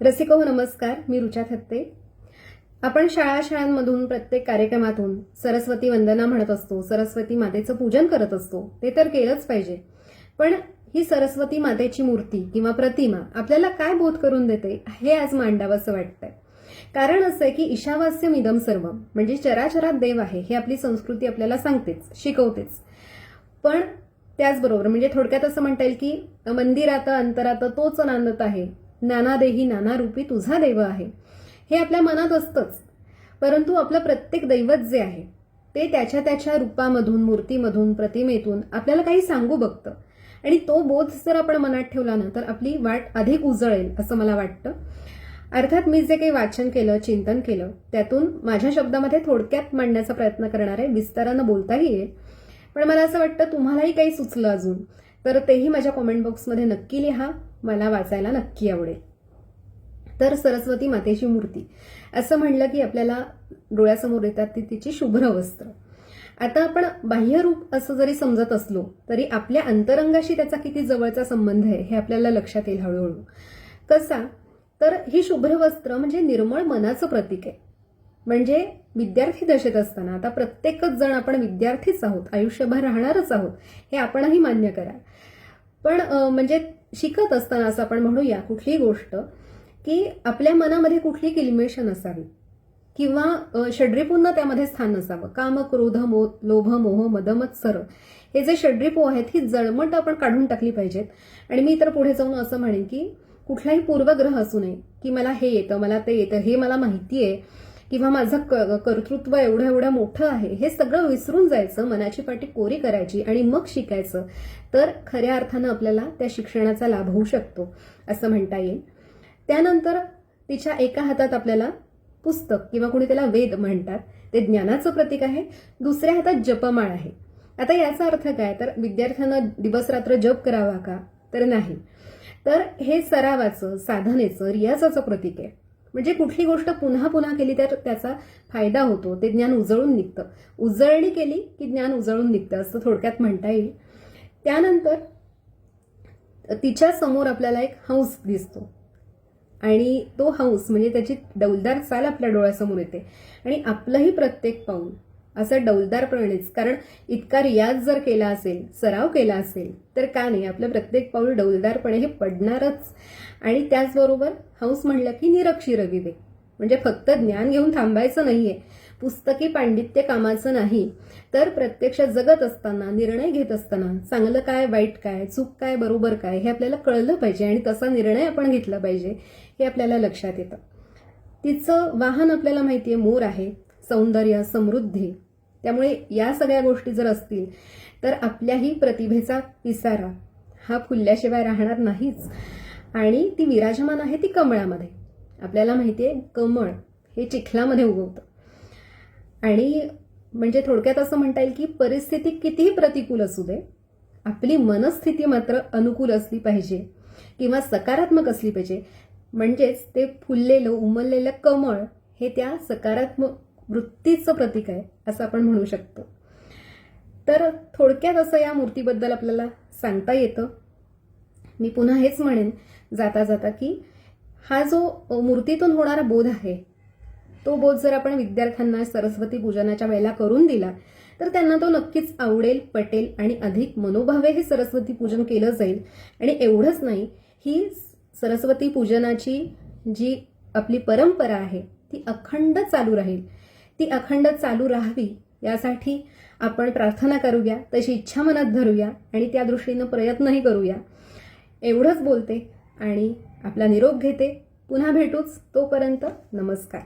रसिको नमस्कार. मी रुचा थत्ते. आपण शाळा शाळांमधून प्रत्येक कार्यक्रमातून सरस्वती वंदना म्हणत असतो सरस्वती मातेचं पूजन करत असतो ते तर केलंच पाहिजे. पण ही सरस्वती मातेची मूर्ती किंवा प्रतिमा आपल्याला काय बोध करून देते हे आज मांडावंसं वाटतंय. कारण असं आहे की ईशावास्यम इदम सर्व म्हणजे चराचरात देव आहे हे आपली संस्कृती आपल्याला सांगतेच शिकवतेच. पण त्याचबरोबर म्हणजे थोडक्यात असं म्हणता येईल की मंदिरात अंतरात तोच नांदत आहे नानादेही नाना रूपी तुझा देव आहे. हे आपल्या मनात असतंच. परंतु आपलं प्रत्येक दैवत जे आहे ते त्याच्या त्याच्या रूपामधून मूर्तीमधून प्रतिमेतून आपल्याला काही सांगू बघतं. आणि तो बोध जर आपण मनात ठेवला ना तर आपली वाट अधिक उजळेल असं मला वाटतं. अर्थात मी जे काही वाचन केलं चिंतन केलं त्यातून माझ्या शब्दामध्ये थोडक्यात मांडण्याचा प्रयत्न करणार आहे विस्तारानं बोलताही येईल. पण मला असं वाटतं तुम्हालाही काही सुचलं अजून तर तेही माझ्या कॉमेंट बॉक्समध्ये नक्की लिहा. मला वाचायला नक्की आवडेल. तर सरस्वती मातेची मूर्ती. असं म्हणलं की आपल्याला डोळ्यासमोर येतात ती तिची शुभ्र वस्त्र. आता आपण बाह्यरूप असं जरी समजत असलो तरी आपल्या अंतरंगाशी त्याचा किती जवळचा संबंध आहे हे आपल्याला लक्षात येईल हळूहळू. कसा? तर ही शुभ्र वस्त्र म्हणजे निर्मळ मनाचं प्रतीक आहे. म्हणजे विद्यार्थी दशेत असताना आता प्रत्येकच जण आपण विद्यार्थीच आहोत आयुष्यभर राहणारच आहोत हे आपणही मान्य करा. पण म्हणजे शिकत असताना असं आपण म्हणूया कुठलीही गोष्ट की आपल्या मनामध्ये कुठली किल्मेष असावी किंवा षड्रिपूंना त्यामध्ये स्थान नसावं. काम क्रोध मो लोभ मोह मदमत्सर हे जे षड्रिपू आहेत ही जळमट आपण काढून टाकली पाहिजेत. आणि मी तर पुढे जाऊन असं म्हणेन की कुठलाही पूर्वग्रह असू नये की मला हे येतं मला ते येतं हे मला माहिती आहे किंवा माझं क- कर्तृत्व एवढं एवढं मोठं आहे हे सगळं विसरून जायचं मनाची पाठी कोरी करायची आणि मग शिकायचं तर खऱ्या अर्थानं आपल्याला त्या शिक्षणाचा लाभ होऊ शकतो असं म्हणता येईल. त्यानंतर तिच्या एका हातात आपल्याला पुस्तक किंवा कोणी त्याला वेद म्हणतात ते ज्ञानाचं प्रतीक आहे. दुसऱ्या हातात जपमाळ आहे. आता याचा अर्थ काय? तर विद्यार्थ्यांना दिवसरात्र जप करावा का? तर नाही. तर हे सरावाचं साधनेचं रियाजाचं प्रतीक आहे. म्हणजे कुठली गोष्ट पुन्हा पुन्हा केली तर त्याचा फायदा होतो. ते ज्ञान उजळून निघतं. उजळणी केली की ज्ञान उजळून निघतं असं थोडक्यात म्हणता येईल. त्यानंतर तिच्या समोर आपल्याला एक हंस दिसतो. आणि तो हंस म्हणजे त्याची डौलदार चाल आपल्या डोळ्यासमोर येते. आणि आपलंही प्रत्येक पाऊल असं डौलदारपणेच कारण इतका रियाज जर केला असेल सराव केला असेल तर का नाही? आपलं प्रत्येक पाऊल डौलदारपणे हे पडणारच. आणि त्याचबरोबर हंस म्हणलं की निरक्षी रविवे म्हणजे फक्त ज्ञान घेऊन थांबायचं नाहीये. पुस्तकी पांडित्य कामाचं नाही. तर प्रत्यक्ष जगत असताना निर्णय घेत असताना चांगलं काय वाईट काय चूक काय बरोबर काय हे आपल्याला कळलं पाहिजे. आणि तसा निर्णय आपण घेतला पाहिजे हे आपल्याला लक्षात येतं. तिचं वाहन आपल्याला माहिती आहे मोर आहे. सौंदर्य समृद्धी त्यामुळे या सगळ्या गोष्टी जर असतील तर आपल्याही प्रतिभेचा पिसारा हा फुलल्याशिवाय राहणार नाहीच. आणि ती विराजमान आहे ती कमळामध्ये. आपल्याला माहिती आहे कमळ हे चिखलामध्ये उगवतं. आणि म्हणजे थोडक्यात असं म्हणता येईल की परिस्थिती कितीही प्रतिकूल असू दे आपली मनस्थिती मात्र अनुकूल असली पाहिजे किंवा सकारात्मक असली पाहिजे. म्हणजेच ते फुललेलं उमललेलं कमळ हे त्या सकारात्मक वृत्तीचं प्रतीक आहे असं आपण म्हणू शकतो. तर थोडक्यात असं या मूर्तीबद्दल आपल्याला सांगता येतं. मी पुन्हा हेच म्हणेन जाता जाता की हा जो मूर्तीतून होणारा बोध आहे तो बोध जर आपण विद्यार्थ्यांना सरस्वती पूजनाच्या वेळेला करून दिला तर त्यांना तो नक्कीच आवडेल पटेल आणि अधिक मनोभावे हे सरस्वती पूजन केलं जाईल. आणि एवढंच नाही ही सरस्वती पूजनाची जी आपली परंपरा आहे ती अखंड चालू राहील. ती अखंड चालू राहावी यासाठी आपण प्रार्थना करूया तशी इच्छा मनात धरूया आणि त्या दृष्टीनं प्रयत्नही करूया. एवढंच बोलते आणि आपला निरोप घेते. पुन्हा भेटूच तोपर्यंत नमस्कार.